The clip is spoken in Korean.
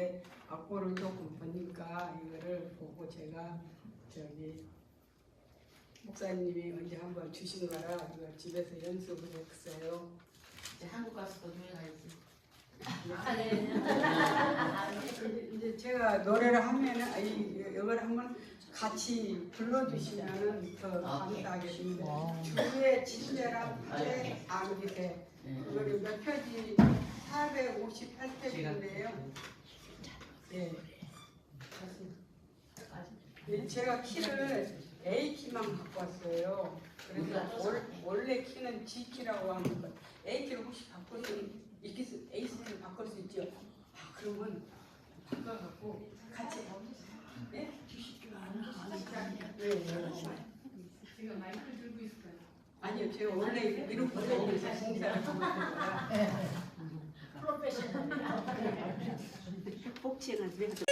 하는데 악보를 조금 보니까 이거를 보고 제가 저기 목사님이 언제 한번 주신 거라 이거 집에서 연습을 했어요. 이제 한국 가서 또 유행하지. 이제 제가 노래를 하면은 아, 이 이걸 한번 같이 불러주시면은 더 아, 네. 감사하겠습니다. 주의 친절한 제 아무리세 네. 이거는 몇 표지 458페이지인데요. 예. 예, 제가 키를 A 키만 갖고 왔어요. 그래서 월- 원래 키는 G 키라고 하는 거. A 키를 혹시 바꿀 수 이렇게 수- A 키를 바꿀 수 있죠? 아 그러면 바꿔갖고 같이 예? 네, 네. 지금 마이크 들고 있어요. 아니요, 제가 원래 이렇게 있는 거 现在这边。